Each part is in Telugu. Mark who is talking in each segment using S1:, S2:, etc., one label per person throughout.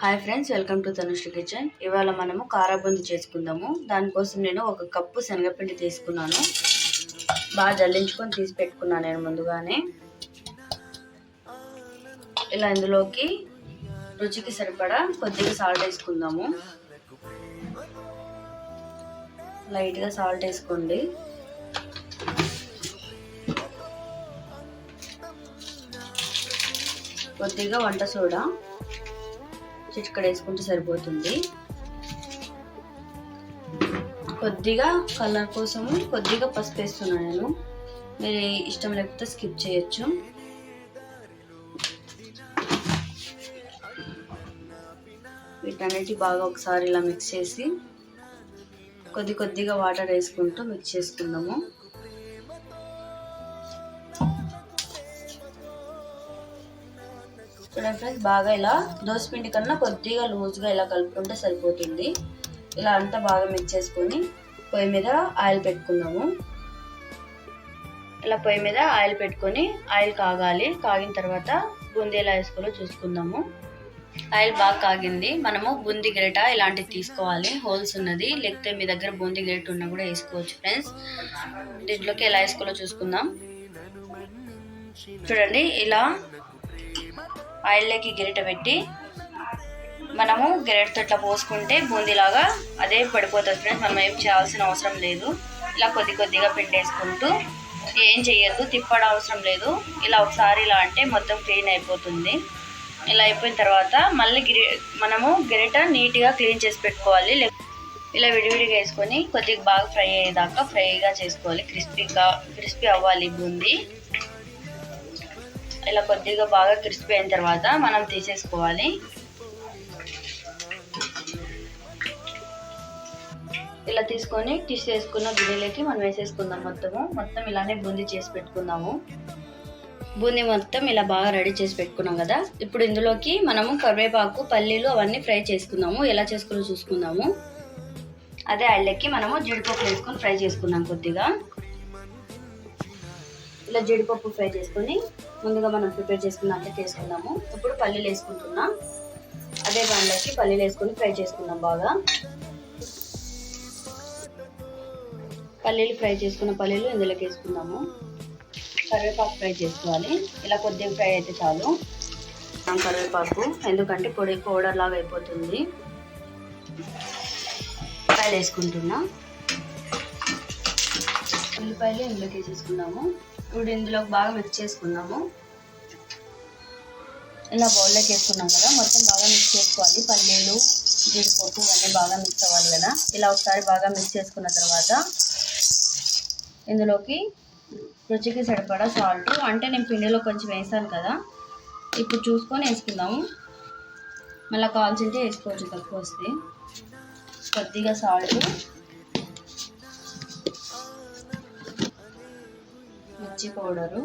S1: Hi friends welcome to Tanushree kitchen ఇవాళ మనము కారాబుంది చేసుకుందాము. దానికోసం నేను ఒక కప్పు శనగపిండి తీసుకున్నాను. బాగా జల్లించుకొని తీసి పెట్టుకున్నాను నేను ముందుగానే. ఇలా ఇందులోకి రుచికి సరిపడా కొద్దిగా సాల్ట్ వేసుకుందాము. లైట్గా సాల్ట్ వేసుకోండి. కొద్దిగా వంట సోడా. ఇక్కడ వేసుకుంటే సరిపోతుంది. కొద్దిగా కలర్ కోసము కొద్దిగా పసుపు వేస్తున్నాను నేను. మీరు ఇష్టం లేకపోతే స్కిప్ చేయొచ్చు. వీటన్నిటి బాగా ఒకసారి ఇలా మిక్స్ చేసి కొద్ది కొద్దిగా వాటర్ వేసుకుంటూ మిక్స్ చేసుకుందాము. చూడండి ఫ్రెండ్స్ బాగా ఇలా పిండి కన్నా కొద్దిగా లూజ్గా ఇలా కలుపుకుంటే సరిపోతుంది. ఇలా అంతా బాగా మిక్స్ చేసుకొని పొయ్యి మీద ఆయిల్ పెట్టుకుందాము. ఇలా పొయ్యి మీద ఆయిల్ పెట్టుకొని ఆయిల్ కాగాలి. కాగిన తర్వాత బూందీ ఎలా వేసుకోవాలో చూసుకుందాము. ఆయిల్ బాగా కాగింది. మనము బూందీ గెరట ఇలాంటివి తీసుకోవాలి. హోల్స్ ఉన్నది. లేకపోతే మీ దగ్గర బూందీ గెరట ఉన్నా కూడా వేసుకోవచ్చు ఫ్రెండ్స్. దీంట్లోకి ఎలా వేసుకోవాలో చూసుకుందాం. చూడండి ఇలా ఆయిల్లోకి గిరిట పెట్టి మనము గెరెట్తో ఇట్లా పోసుకుంటే బూందీలాగా అదే పడిపోతుంది ఫ్రెండ్స్. మనం ఏం చేయాల్సిన అవసరం లేదు. ఇలా కొద్ది కొద్దిగా పెట్టేసుకుంటూ ఏం చేయొద్దు తిప్పడం అవసరం లేదు. ఇలా ఒకసారి ఇలా అంటే మొత్తం క్లీన్ అయిపోతుంది. ఇలా అయిపోయిన తర్వాత మళ్ళీ గిరి మనము గెరిట నీట్గా క్లీన్ చేసి పెట్టుకోవాలి. ఇలా విడివిడిగా వేసుకొని కొద్దిగా బాగా ఫ్రై అయ్యేదాకా ఫ్రైగా చేసుకోవాలి. క్రిస్పీగా క్రిస్పీ అవ్వాలి బూందీ. ఇలా కొద్దిగా బాగా క్రిస్పీ అయిన తర్వాత మనం తీసేసుకోవాలి. ఇలా తీసుకొని టిష్ చేసుకున్న గిన్నెలకి మనం వేసేసుకుందాం మొత్తము. మొత్తం ఇలానే బూందీ చేసి పెట్టుకుందాము బూందీ మొత్తం ఇలా బాగా రెడీ చేసి పెట్టుకున్నాం కదా. ఇప్పుడు ఇందులోకి మనము కరివేపాకు పల్లీలు అవన్నీ ఫ్రై చేసుకుందాము ఎలా చేసుకుని చూసుకుందాము. అదే ఆయిల్కి మనము జీడిపప్పు వేసుకొని ఫ్రై చేసుకుందాం కొద్దిగా. ఇట్లా జీడిపప్పు ఫ్రై చేసుకొని ముందుగా మనం ప్రిపేర్ చేసుకున్నట్లే చేసుకుందాము. ఇప్పుడు పల్లీలు వేసుకుంటున్నాం. అదే దానిలోకి పల్లీలు వేసుకొని ఫ్రై చేసుకుందాం బాగా. పల్లీలు ఫ్రై చేసుకున్న పల్లీలు ఇందులోకి వేసుకుందాము. కరివేపాకు ఫ్రై చేసుకోవాలి. ఇలా కొద్దిగా ఫ్రై అయితే చాలు. కరివేపాకు ఎందుకంటే పొడి పౌడర్ లాగా అయిపోతుంది. ఉల్లిపాయలు వేసుకుంటున్నా. ఉల్లిపాయలు ఇందులోకి వేసేసుకున్నాము ఇప్పుడు ఇందులో బాగా మిక్స్ చేసుకుందాము. ఇలా బౌల్లోకి వేసుకున్నాం కదా మొత్తం బాగా మిక్స్ చేసుకోవాలి. పల్లీలు జీడిపప్పు అన్నీ బాగా మిక్స్ అవ్వాలి కదా. ఇలా ఒకసారి బాగా మిక్స్ చేసుకున్న తర్వాత ఇందులోకి రుచికి సరిపడా సాల్ట్ అంటే నేను పిండిలో కొంచెం వేసాను కదా. ఇప్పుడు చూసుకొని వేసుకుందాము. మళ్ళీ కావాల్సింటే వేసుకోవచ్చు తక్కువ వస్తే. కొద్దిగా సాల్ట్ మిర్చి పౌడరు.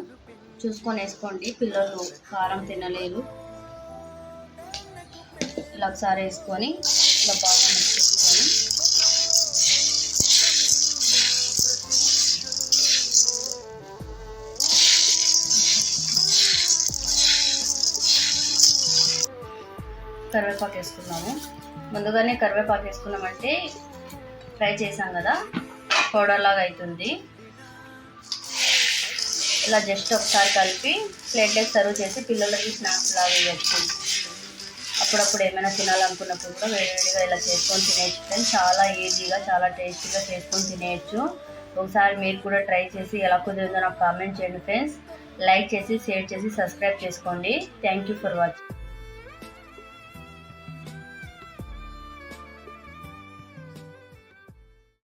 S1: చూసుకొని వేసుకోండి పిల్లలు కారం తినలేరు. ఇలా ఒకసారి వేసుకొని ఇలా బాగా మిక్స్ చేసుకొని కరివేపాకు వేసుకున్నాము. ముందుగానే కరివేపాకు వేసుకున్నామంటే ఫ్రై చేసాం కదా. పౌడర్ లాగా అవుతుంది. ఇలా జస్ట్ ఒకసారి కలిపి ప్లేట్లెక్ సర్వ్ చేసి పిల్లలకి స్నాక్స్ లాగా ఇవ్వచ్చు. అప్పుడప్పుడు ఏమైనా తినాలనుకున్నప్పుడు కూడా వేడివేడిగా ఇలా చేసుకొని తినేయచ్చు ఫ్రెండ్స్ చాలా ఈజీగా చాలా టేస్టీగా చేసుకొని తినేయచ్చు. ఒకసారి మీరు కూడా ట్రై చేసి ఎలా కుదిరిందో నాకు కామెంట్ చేయండి ఫ్రెండ్స్ లైక్ చేసి షేర్ చేసి సబ్స్క్రైబ్ చేసుకోండి. Thank you for watching